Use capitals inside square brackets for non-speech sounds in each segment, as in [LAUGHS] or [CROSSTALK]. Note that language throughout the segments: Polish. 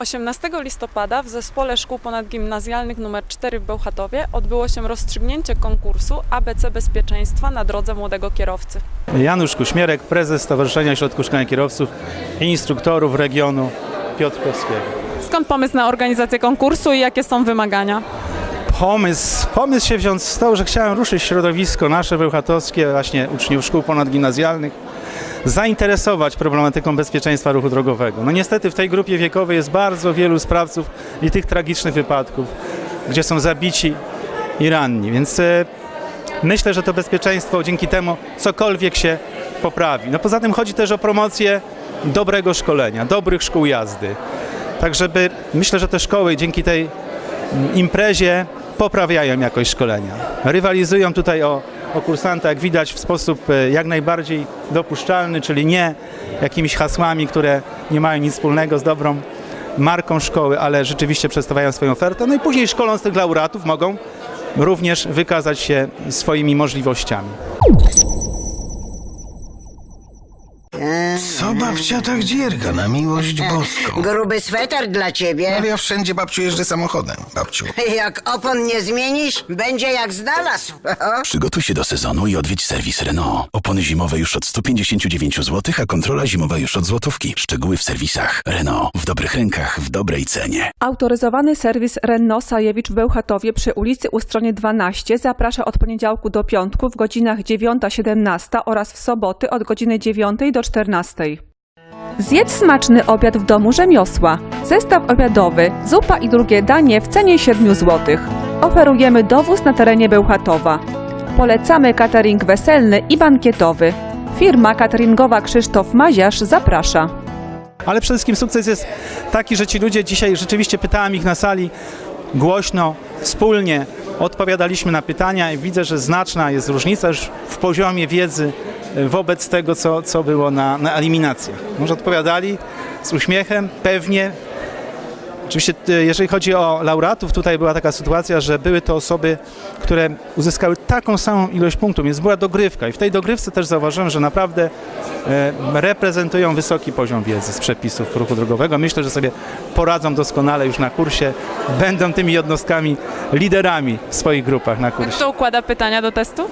18 listopada w Zespole Szkół Ponadgimnazjalnych nr 4 w Bełchatowie odbyło się rozstrzygnięcie konkursu ABC Bezpieczeństwa na drodze młodego kierowcy. Janusz Kuśmierek, prezes Stowarzyszenia Środków Szkolenia Kierowców i Instruktorów regionu Piotrkowskiego. Skąd pomysł na organizację konkursu i jakie są wymagania? Pomysł, pomysł się wziął z tego, że chciałem ruszyć środowisko nasze bełchatowskie, właśnie uczniów szkół ponadgimnazjalnych, zainteresować problematyką bezpieczeństwa ruchu drogowego. No niestety w tej grupie wiekowej jest bardzo wielu sprawców i tych tragicznych wypadków, gdzie są zabici i ranni, więc e, myślę, że to bezpieczeństwo dzięki temu cokolwiek się poprawi. No poza tym chodzi też o promocję dobrego szkolenia, dobrych szkół jazdy. Tak żeby myślę, że te szkoły dzięki tej mm, imprezie poprawiają jakość szkolenia. Rywalizują tutaj o, o kursanta, jak widać, w sposób e, jak najbardziej dopuszczalny, czyli nie jakimiś hasłami, które nie mają nic wspólnego z dobrą marką szkoły, ale rzeczywiście przedstawiają swoją ofertę. No i później szkoląc tych laureatów mogą również wykazać się swoimi możliwościami. Babcia tak dzierga na miłość boską? Gruby sweter dla ciebie. Ale ja wszędzie babciu jeżdżę samochodem, babciu. Jak opon nie zmienisz, będzie jak znalazł. [LAUGHS] Przygotuj się do sezonu i odwiedź serwis Renault. Opony zimowe już od 159 zł, a kontrola zimowa już od złotówki. Szczegóły w serwisach. Renault. W dobrych rękach, w dobrej cenie. Autoryzowany serwis Renault Sajewicz w Bełchatowie przy ulicy Ustronie 12 zaprasza od poniedziałku do piątku w godzinach 9-17 oraz w soboty od godziny 9 do 14. Zjedz smaczny obiad w domu rzemiosła. Zestaw obiadowy, zupa i drugie danie w cenie 7 zł. Oferujemy dowóz na terenie Bełchatowa. Polecamy catering weselny i bankietowy. Firma cateringowa Krzysztof Maziarz zaprasza. Ale przede wszystkim sukces jest taki, że ci ludzie dzisiaj rzeczywiście pytałem ich na sali głośno, wspólnie odpowiadaliśmy na pytania i widzę, że znaczna jest różnica już w poziomie wiedzy e, wobec tego, co, co było na, na eliminacjach. Może odpowiadali z uśmiechem, pewnie. Oczywiście, e, jeżeli chodzi o laureatów, tutaj była taka sytuacja, że były to osoby, które uzyskały taką samą ilość punktów, więc była dogrywka. I w tej dogrywce też zauważyłem, że naprawdę e, reprezentują wysoki poziom wiedzy z przepisów ruchu drogowego. Myślę, że sobie poradzą doskonale już na kursie, będą tymi jednostkami, liderami w swoich grupach na kursie. Kto układa pytania do testu?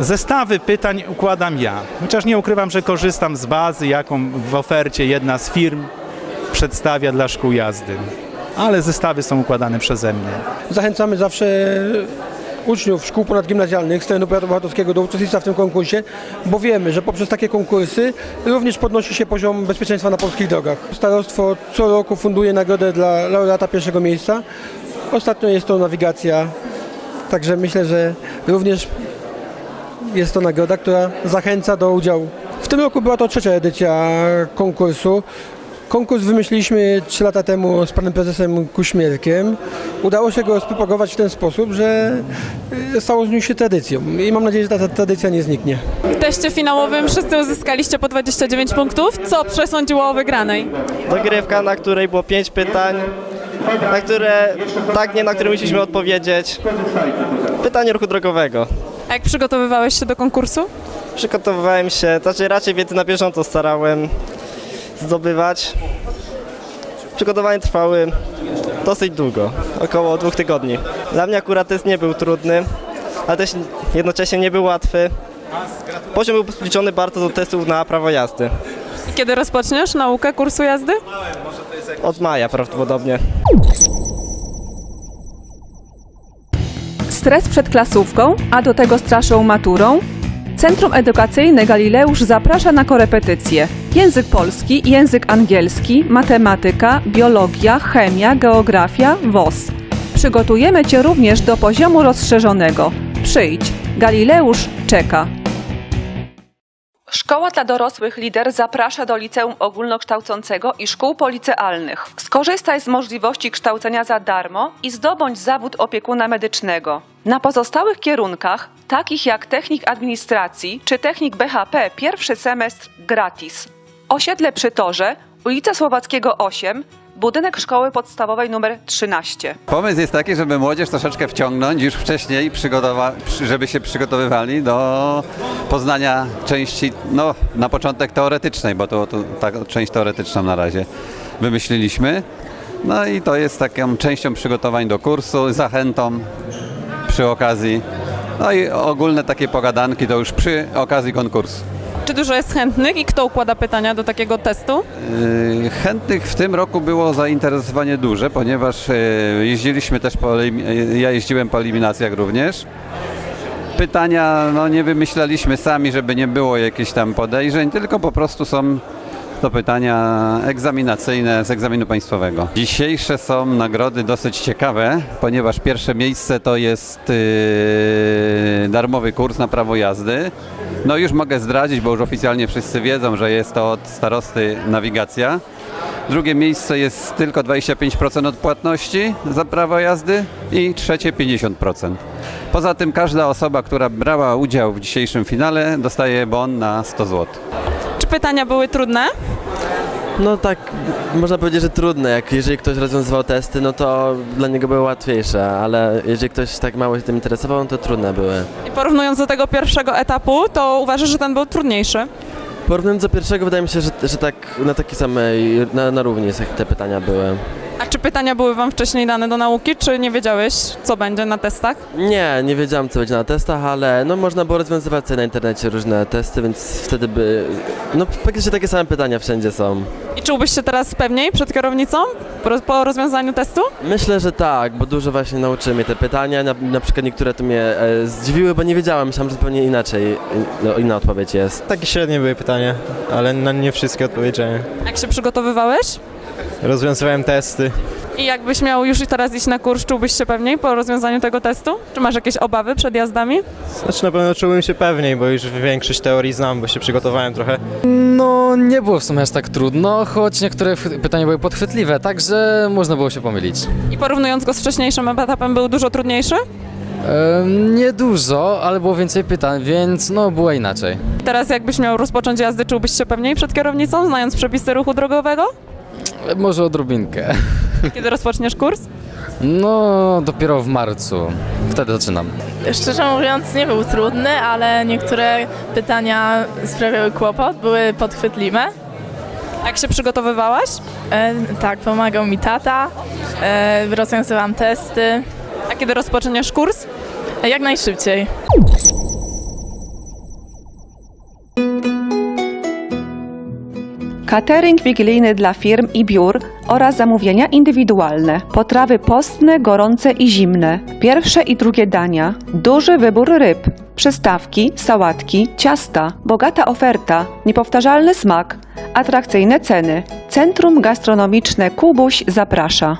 Zestawy pytań układam ja, chociaż nie ukrywam, że korzystam z bazy, jaką w ofercie jedna z firm przedstawia dla szkół jazdy. Ale zestawy są układane przeze mnie. Zachęcamy zawsze uczniów szkół ponadgimnazjalnych z terenu powiatu bełchatowskiego do uczestnictwa w tym konkursie, bo wiemy, że poprzez takie konkursy również podnosi się poziom bezpieczeństwa na polskich drogach. Starostwo co roku funduje nagrodę dla laureata pierwszego miejsca. Ostatnio jest to nawigacja, także myślę, że również jest to nagroda, która zachęca do udziału. W tym roku była to trzecia edycja konkursu. Konkurs wymyśliliśmy 3 lata temu z panem prezesem Kuśmierkiem. Udało się go spropagować w ten sposób, że y, stało z nim się tradycją i mam nadzieję, że ta, ta tradycja nie zniknie. W teście finałowym wszyscy uzyskaliście po 29 punktów, co przesądziło o wygranej. dogrywka, na której było pięć pytań, na które tak, nie na które musieliśmy odpowiedzieć. Pytanie ruchu drogowego. A jak przygotowywałeś się do konkursu? Przygotowywałem się, znaczy raczej wiedzy na bieżąco starałem zdobywać. Przygotowania trwały dosyć długo, około dwóch tygodni. Dla mnie akurat test nie był trudny, ale też jednocześnie nie był łatwy. Poziom był zbliżony bardzo do testów na prawo jazdy. I kiedy rozpoczniesz naukę kursu jazdy? Od maja prawdopodobnie. Stres przed klasówką, a do tego straszą maturą? Centrum Edukacyjne Galileusz zaprasza na korepetycje. Język polski, język angielski, matematyka, biologia, chemia, geografia, WOS. Przygotujemy Cię również do poziomu rozszerzonego. Przyjdź, Galileusz czeka. Szkoła dla dorosłych Lider zaprasza do liceum ogólnokształcącego i szkół policealnych. Skorzystaj z możliwości kształcenia za darmo i zdobądź zawód opiekuna medycznego. Na pozostałych kierunkach, takich jak technik administracji czy technik BHP, pierwszy semestr gratis. Osiedle przy Torze, ulica Słowackiego 8, budynek szkoły podstawowej nr 13. Pomysł jest taki, żeby młodzież troszeczkę wciągnąć już wcześniej, przygotowa- przy- żeby się przygotowywali do poznania części, no na początek teoretycznej, bo to, to tak część teoretyczną na razie. wymyśliliśmy. No i to jest taką częścią przygotowań do kursu, zachętą przy okazji. No i ogólne takie pogadanki to już przy okazji konkursu. Czy dużo jest chętnych i kto układa pytania do takiego testu? Yy, Chętnych w tym roku było zainteresowanie duże, ponieważ yy, jeździliśmy też po, yy, ja jeździłem po eliminacjach również. Pytania no, nie wymyślaliśmy sami, żeby nie było jakichś tam podejrzeń, tylko po prostu są to pytania egzaminacyjne z egzaminu państwowego. Dzisiejsze są nagrody dosyć ciekawe, ponieważ pierwsze miejsce to jest yy, darmowy kurs na prawo jazdy. No już mogę zdradzić, bo już oficjalnie wszyscy wiedzą, że jest to od starosty nawigacja. Drugie miejsce jest tylko 25% odpłatności za prawo jazdy i trzecie 50%. Poza tym każda osoba, która brała udział w dzisiejszym finale dostaje bon na 100 zł. Pytania były trudne? No tak, można powiedzieć, że trudne. Jak jeżeli ktoś rozwiązywał testy, no to dla niego były łatwiejsze, ale jeżeli ktoś tak mało się tym interesował, to trudne były. I porównując do tego pierwszego etapu, to uważasz, że ten był trudniejszy? Porównując do pierwszego, wydaje mi się, że, że tak na takiej samej, na, na równi jak te pytania były. A czy pytania były Wam wcześniej dane do nauki, czy nie wiedziałeś, co będzie na testach? Nie, nie wiedziałam co będzie na testach, ale no można było rozwiązywać sobie na internecie różne testy, więc wtedy by, no praktycznie takie same pytania wszędzie są. I czułbyś się teraz pewniej przed kierownicą po, po rozwiązaniu testu? Myślę, że tak, bo dużo właśnie nauczyły mnie te pytania, na, na przykład niektóre to mnie e, zdziwiły, bo nie wiedziałam, myślałam, że zupełnie inaczej, no, inna odpowiedź jest. Takie średnie były pytania, ale na nie wszystkie odpowiedziałem. Jak się przygotowywałeś? Rozwiązywałem testy. I jakbyś miał już i teraz iść na kurs, czułbyś się pewniej po rozwiązaniu tego testu? Czy masz jakieś obawy przed jazdami? Znaczy na pewno czułem się pewniej, bo już większość teorii znam, bo się przygotowałem trochę. No, nie było w sumie aż tak trudno, choć niektóre pytania były podchwytliwe, także można było się pomylić. I porównując go z wcześniejszym etapem, był dużo trudniejszy? Nie dużo, ale było więcej pytań, więc no było inaczej. Teraz jakbyś miał rozpocząć jazdy, czułbyś się pewniej przed kierownicą, znając przepisy ruchu drogowego? Może odrobinkę. [LAUGHS] Kiedy rozpoczniesz kurs? No, dopiero w marcu. Wtedy zaczynam. Szczerze mówiąc, nie był trudny, ale niektóre pytania sprawiały kłopot, były podchwytliwe. Jak się przygotowywałaś? E, tak, pomagał mi tata, e, rozwiązywałam testy, A kiedy rozpoczniesz kurs? e, jak najszybciej. Catering wigilijny dla firm i biur oraz zamówienia indywidualne. Potrawy postne, gorące i zimne. Pierwsze i drugie dania. Duży wybór ryb. Przystawki, sałatki, ciasta. Bogata oferta. Niepowtarzalny smak. Atrakcyjne ceny. Centrum Gastronomiczne Kubuś zaprasza.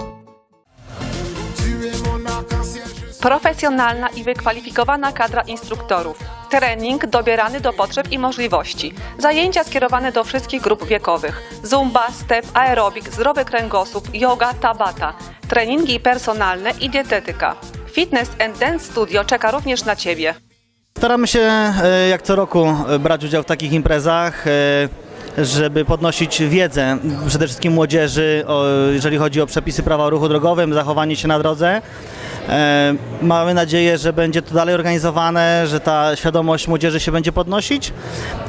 Profesjonalna i wykwalifikowana kadra instruktorów. Trening dobierany do potrzeb i możliwości. Zajęcia skierowane do wszystkich grup wiekowych. Zumba, step, aerobik, zdrowy kręgosłup, yoga, tabata. Treningi personalne i dietetyka. Fitness and Dance Studio czeka również na Ciebie. Staramy się e, jak co roku e, brać udział w takich imprezach, e, żeby podnosić wiedzę przede wszystkim młodzieży, jeżeli chodzi o przepisy prawa o ruchu drogowym, zachowanie się na drodze. E, Mamy nadzieję, że będzie to dalej organizowane, że ta świadomość młodzieży się będzie podnosić.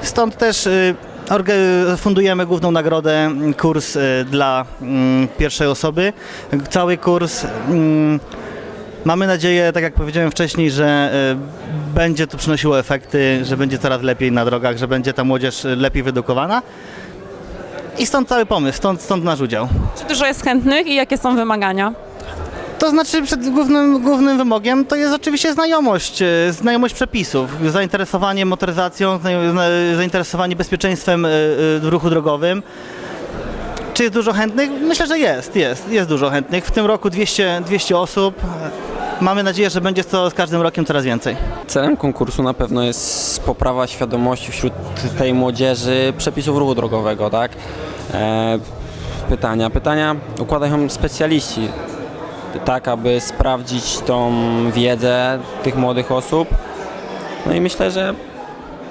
Stąd też orga- fundujemy główną nagrodę, m, kurs e, dla mm, pierwszej osoby. Cały kurs mm, Mamy nadzieję, tak jak powiedziałem wcześniej, że y, będzie to przynosiło efekty, że będzie coraz lepiej na drogach, że będzie ta młodzież y, lepiej wyedukowana. I stąd cały pomysł, stąd, stąd nasz udział. Czy dużo jest chętnych i jakie są wymagania? To znaczy przed głównym, głównym wymogiem to jest oczywiście znajomość, y, znajomość przepisów, zainteresowanie motoryzacją, zainteresowanie bezpieczeństwem y, y, w ruchu drogowym. Czy jest dużo chętnych? Myślę, że jest, jest, jest dużo chętnych. W tym roku 200, 200 osób. Mamy nadzieję, że będzie to z każdym rokiem coraz więcej. Celem konkursu na pewno jest poprawa świadomości wśród tej młodzieży przepisów ruchu drogowego, tak? E, pytania. Pytania układają specjaliści, tak aby sprawdzić tą wiedzę tych młodych osób. No i myślę, że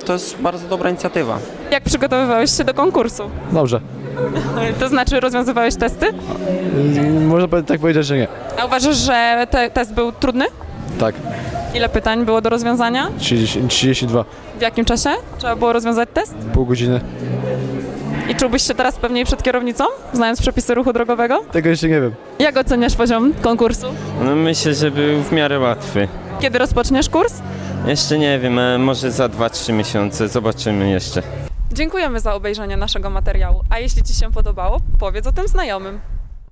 to jest bardzo dobra inicjatywa. Jak przygotowywałeś się do konkursu? Dobrze. [LAUGHS] To znaczy rozwiązywałeś testy? Można tak powiedzieć, że nie. A uważasz, że te, test był trudny? Tak, Ile pytań było do rozwiązania? 30, 32, W jakim czasie trzeba było rozwiązać test? pół godziny. I czułbyś się teraz pewniej przed kierownicą, znając przepisy ruchu drogowego? Tego jeszcze nie wiem. Jak oceniasz poziom konkursu? No myślę, że był w miarę łatwy. Kiedy rozpoczniesz kurs? Jeszcze nie wiem, e, może za 2-3 miesiące, zobaczymy jeszcze. Dziękujemy za obejrzenie naszego materiału, a jeśli Ci się podobało, powiedz o tym znajomym.